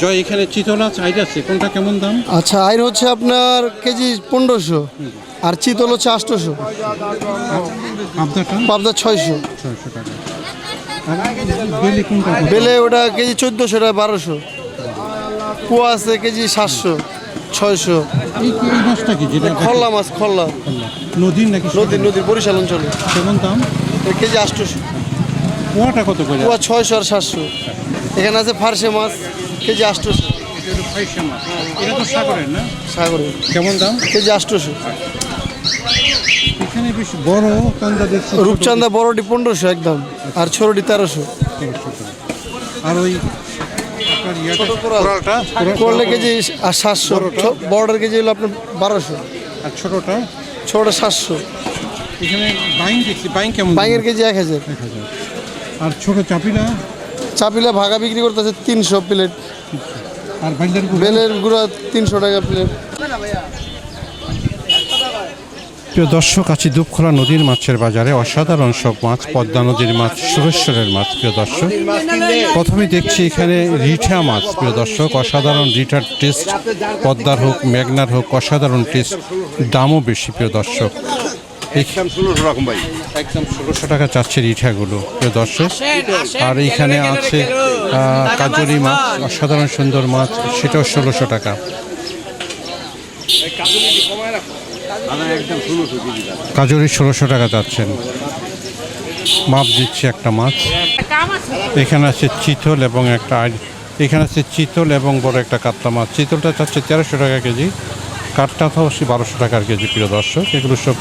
জয় এখানে চিতল চিতলা চাইড আছে কোনটা কেমন দাম? আচ্ছা আইর হচ্ছে আপনার কেজি পনেরোশো আর চিতল হচ্ছে আটশোশো। পাবদা ছয়শো। ছয়শো টাকা। আর বেলি ওটা কেজি চোদ্দোশো টাকা বারোশো। কুয়া আছে কেজি সাতশো ছয়শো। খল্লা মাছ খল্লা। নদীর নাকি নদীর নদীর বরিশাল অঞ্চলে। কেমন দাম? কেজি আটশোশো। পোয়াটা কত কুয়া ছয়শো আর সাতশো। এখানে আছে ফার্সে মাছ। কেজি আটশোশো। এটা তো সাগরের না? সাগরে কেমন দাম? কেজি আটশোশো। এখানে বেশ বড় কান্দা দেখছি রূপচান্দা বড়টি পনেরোশো একদম আর ছোটটি তেরোশো। আর ওই কোরালটা? কেজি আর সাতশো। বড়টার কেজি হলো আপনার বারোশো। আর ছোটটা? ছোটটা সাতশো। এখানে বাইং দেখছি বাইং কেমন বাইঙের কেজি এক হাজার। আর ছোট চাপিলা? চাপিলা ভাগা বিক্রি করতেছে তিনশো প্লেট। আর বাইন্ডার বেলের গুঁড়া তিনশো টাকা প্লেট প্রিয় দর্শক আছি দুপখোলা নদীর মাছের বাজারে। অসাধারণ সব মাছ পদ্মা নদীর মাছ সুরেশ্বরের মাছ প্রিয় দর্শক। প্রথমে দেখছি এখানে রিঠা মাছ প্রিয় দর্শক। অসাধারণ রিঠার টেস্ট পদ্মার হোক মেঘনার হোক অসাধারণ টেস্ট দামও বেশি প্রিয় দর্শক। একদম ষোলোশো রকম ভাই। একদম ষোলোশো টাকা চাচ্ছে রিঠাগুলো প্রিয় দর্শক। আর এইখানে আছে কাজলি মাছ অসাধারণ সুন্দর মাছ সেটাও ষোলোশো টাকা। কাজরি ষোলোশো টাকা যাচ্ছেন মাপ দিচ্ছে একটা মাছ। এখানে আছে চিতল এবং একটা এখানে আছে চিতল এবং বড় একটা কাতলা মাছ। চিতলটা চাচ্ছে তেরোশো টাকা কেজি কাঠটা তো অবশ্যই বারোশো টাকার কেজি প্রিয় দর্শক। এগুলো সব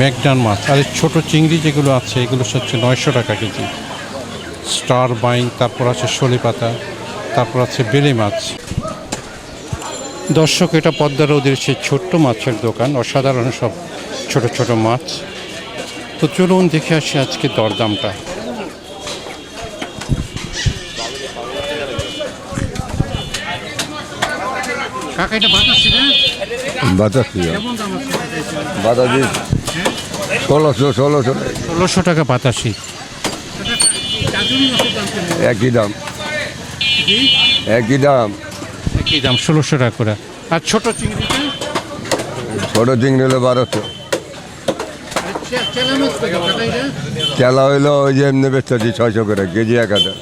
ম্যাকডান মাছ। আর এই ছোটো চিংড়ি যেগুলো আছে এগুলো হচ্ছে নয়শো টাকা কেজি। স্টার বাইন তারপর আছে শলি পাতা তারপর আছে বেলে মাছ। দর্শক এটা পদ্মা নদীর সেই ছোট্ট মাছের দোকান অসাধারণ সব ছোট ছোট মাছ। তো চলুন দেখে আসি আজকে দরদামটা। কাকা এটা বাতাসি না বাতাসি কেমন বাতাসি ষোলোশো ষোলোশো। ষোলোশো টাকা বাতাসি। একই দাম। একই দাম। কি দাম ষোলোশো টাকা করে। আর ছোট চিংড়িটা? ছোট চিংড়ি হলো বারোশো। চেলা হইল ওই যে এমনি বেচতেছি ছয়শো করে কেজি এক হাজার।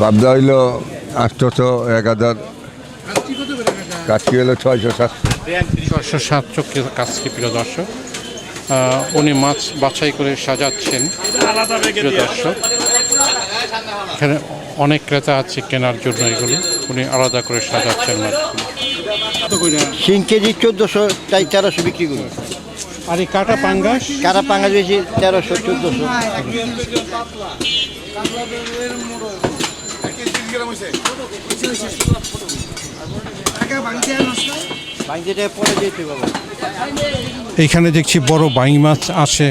বাবদা হইল আটশোশো এক হাজার। কাঠি হলো ছয়শো সাতশো। ছশো সাতশো কাছকে প্রিয় দর্শক। উনি মাছ বাছাই করে সাজাচ্ছেন প্রিয় দর্শক। এখানে অনেক ক্রেতা আছে কেনার জন্য এগুলো। উনি আলাদা করে সাজাচ্ছেন মাছগুলো তিন কেজি চোদ্দোশো তাই তেরোশো বিক্রি করি। আর এই কাটা পাঙ্গাস? কারা পাঙ্গা বেশি তেরোশো চোদ্দোশো। বাবা এইখানে দেখছি বড় বাইং মাছ আসে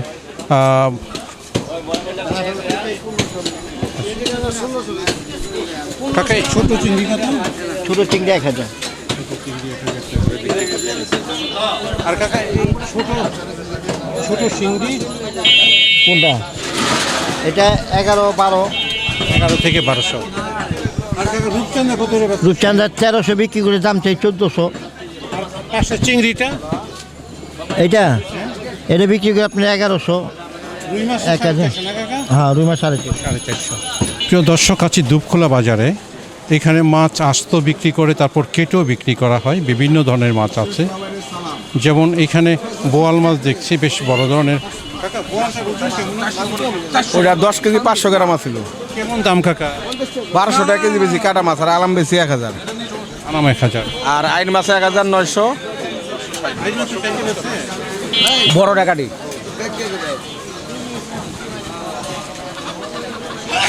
কাকা ছোট চিংড়ি কত? ছোটো চিংড়ি এক হাজার। আর কাকা ছোট ছোট চিংড়ি কোনটা? এটা এগারো বারো। এগারো থেকে বারোশো। রূপচান্দা কত রূপচাঁদা তেরোশো বিক্রি করে দাম চাই চোদ্দোশো। পাঁচশো চিংড়িটা। এইটা? এটা বিক্রি করে আপনার এগারোশো। এক হ্যাঁ রুই মাছ সাড়ে চারশো। সাড়ে চারশো। প্রিয় দর্শক আছি দুপখোলা বাজারে। এখানে মাছ আস্ত বিক্রি করে তারপর কেটেও বিক্রি করা হয়। বিভিন্ন ধরনের মাছ আছে। যেমন এখানে বোয়াল মাছ দেখছি বেশ বড় ধরনের। ওটা দশ কেজি পাঁচশো গ্রাম ছিল কেমন দাম কাকা? বারোশো টাকা কেজি বেশি কাটা মাছ আর আলাম বেশি এক হাজার। আনাম এক হাজার। আর আইন মাছ এক হাজার নয়শো। বড় টাকাটি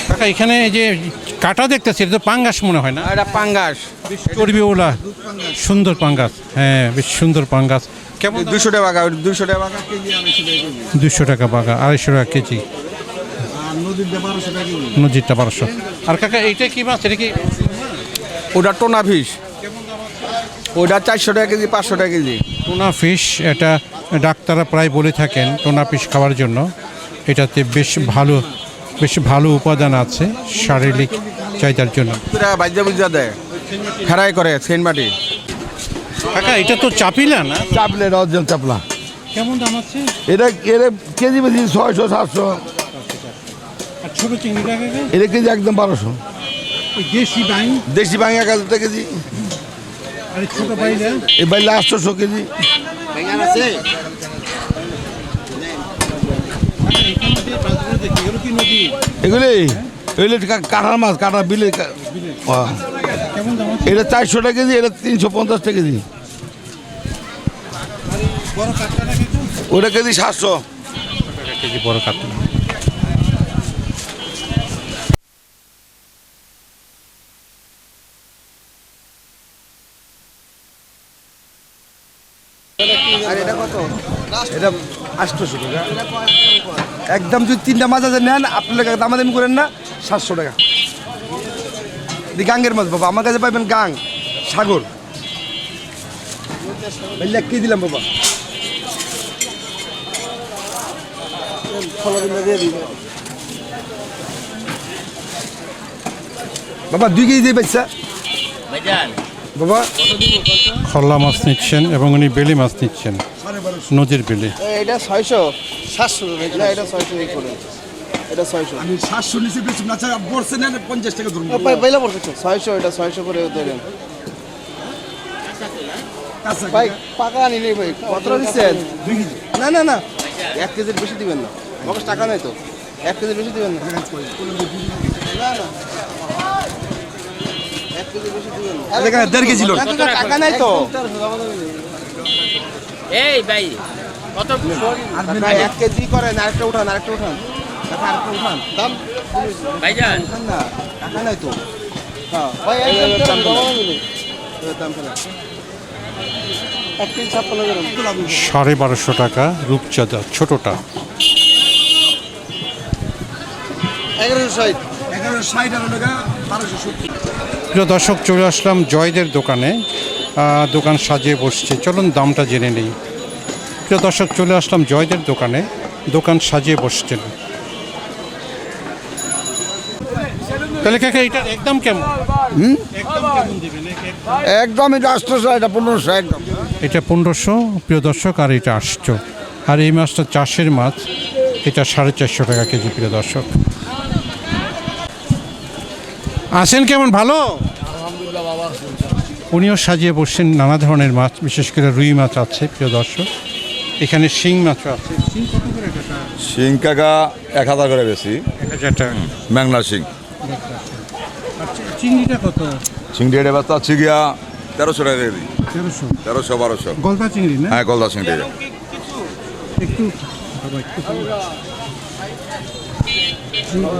কাকা এখানে এই যে কাটা দেখতেছি এটা তো পাঙ্গাস মনে হয় না? এটা পাঙ্গাস। চর্বি ওলা সুন্দর পাঙ্গাস। হ্যাঁ বেশ সুন্দর পাঙ্গাস। কেমন দুশো টাকা বাগা দুশো টাকা বাগা কেজি আড়াইশো টাকা কেজি দুশো টাকা বাগা আড়াইশো টাকা কেজি। আর নদীর বারোশো টাকা কেজি নদীরটা বারোশো। আর কাকা এইটা কি মাছ? এটা কি ওটা টোনা ফিশ। ওটা চারশো টাকা কেজি পাঁচশো টাকা কেজি। টোনা ফিশ এটা ডাক্তাররা প্রায় বলে থাকেন টোনা ফিশ খাওয়ার জন্য। এটাতে বেশ ভালো বেশ ভালো উপাদান আছে শারীরিক চাহিদার জন্য। বাজ্যা বুঝা দেয়। ফেরাই করে সেন্ট মাটি। কাকা এটা তো চাপিলা না? চাপলে অর্জন চাপলা। কেমন দাম আছে? এটা এটা কেজি বেশি ছয়শো সাতশো। ছোট চিংড়িটা এটা কেজি একদম বারোশো। দেশি বাইন দেশি ভাঙা এক হাজার টাকা কেজি। এই বাইলে আটশোশো কেজি। এগুলি? এগুলি কা- কাঁঠাল মাছ কাঁঠাল বিলে এটা চারশো টাকা কেজি এটা তিনশো পঞ্চাশ টাকা কেজি ওটা কেজি সাতশো। কেজি বড় কাতলা এটা আটশোশো টাকা। একদম যদি তিনটা মাছ আছে নেন আপনার দামাদামি করেন না সাতশো টাকা। দি গাঙ্গের মাছ বাবা আমার কাছে পাইবেন গাং সাগর। কি দিলাম বাবা? বাবা দুই কেজি দিয়ে বেচছা বাবা? খল্লা মাছ নিচ্ছেন এবং উনি বেলি মাছ নিচ্ছেন। নদীর বেলি। এটা ছয়শো। সাতশো এটা ছয়শো করে। এটা ছয়শো। আমি সাতশো নিচে বলছে নেন পঞ্চাশ টাকা ধরুন। পড়ছে ছয়শো এটা ছয়শো করে ভাই পাকা আনি নেই ভাই। কত দিচ্ছেন না না না। এক কেজির বেশি দিবেন না। মগজ টাকা নাই তো। এক কেজির বেশি দিবেন না। না না। এখানে দেড় কেজি লোক। টাকা নাই তো। এই ভাই কত এক কেজি করেন আরেকটা উঠান আরেকটা উঠান। আরেকটা উঠান। দাম? ভাইজান। না টাকা নাই তো। হ্যাঁ ভাই দাম দাম সাড়ে বারোশো টাকা রূপচাঁদা ছোটটা। এগারোশো ষাট। প্রিয় দর্শক চলে আসলাম জয়দের দোকানে। দোকান সাজিয়ে বসছে। চলুন দামটা জেনে নিই। প্রিয় দর্শক চলে আসলাম জয়দের দোকানে। দোকান সাজিয়ে বসছেন। তাহলে কাকা এটা একদম কেমন? একদম একদম এটা আটশোশো এটা পনেরোশো একদম। এটা পনেরোশো প্রিয় দর্শক আর এটা আটশো। আর এই মাছটা চাষের মাছ। এটা সাড়ে চারশো টাকা কেজি প্রিয় দর্শক। আছেন কেমন? ভালো? উনিও সাজিয়ে বসছেন নানা ধরনের মাছ বিশেষ করে রুই মাছ আছে প্রিয় দর্শক। এখানে শিং মাছও আছে। শিং কত করে কাটা শিং কাকা এক হাজার করে বেশি। এক হাজার টাকা। ম্যাংলা শিং। আচ্ছা চিংড়িটা কত? ব্যস্ত আছে গিয়া তেরোশো টাকা কেজি। তেরোশো? তেরোশো বারোশো। গলদা চিংড়ি না? হ্যাঁ গলদা চিংড়ি। একটু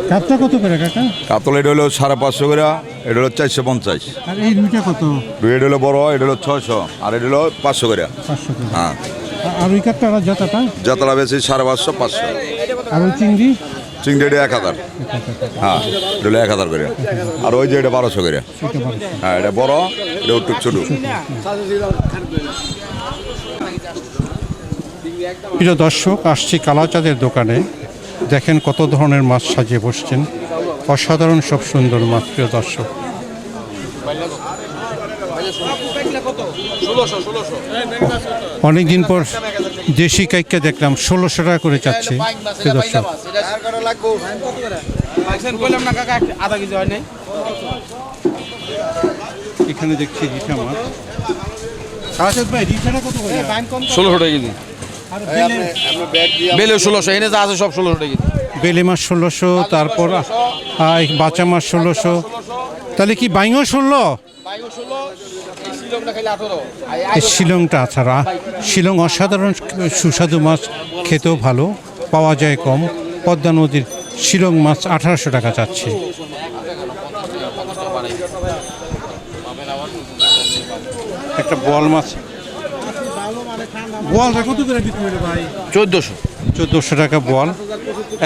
কাপটা কত করে কাকা? কাতল এটা হলো সাড়ে পাঁচশো করে এটা হলো চারশো পঞ্চাশ। আর এই রুইটা কত? এটা হলো বড় এটা হলো ছয়শো আর এটা হলো পাঁচশো করে। পাঁচশো করে। হ্যাঁ। আর- ওই কাপটা আর যতটা যতটা বেশি সাড়ে পাঁচশো পাঁচশো। আর ওই চিংড়ি? চিংড়ি এটা এক হাজার। হ্যাঁ এটা হলো এক হাজার করে। আর ওই যে এটা বারোশো করে। হ্যাঁ এটা বড় এটা একটু ছোটো। প্রিয় দর্শক আসছি কালাচাঁদের দোকানে। দেখেন কত ধরনের মাছ সাজিয়ে বসছেন। অসাধারণ সব সুন্দর মাছ, প্রিয় দর্শক। অনেকদিন পর দেশি কাইকা দেখলাম, ষোলোশো টাকা করে চাচ্ছে এখানে দেখছি রিঠা মাছ। ষোলোশো টাকা কেজি। বেলে- বেলে ষোলোশো এনে যা আছে সব ষোলোশো টাকা বেলে মাছ ষোলোশো তারপর বাচ্চা মাছ ষোলোশো। তাহলে কি বাইঙও ষোলো? এই শিলংটা ছাড়া শিলং অসাধারণ সুস্বাদু মাছ খেতেও ভালো পাওয়া যায় কম। পদ্মা নদীর শিলং মাছ আঠারোশো টাকা চাচ্ছে। একটা বল মাছ। বলটা কত করে বিক্রি করে ভাই? চোদ্দোশো। চোদ্দোশো টাকা বল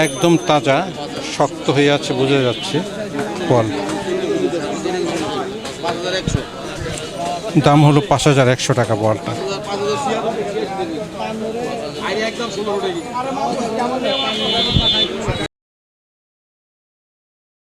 একদম তাজা শক্ত হয়ে আছে বোঝা যাচ্ছে বল দাম হলো পাঁচ হাজার একশো টাকা বলটা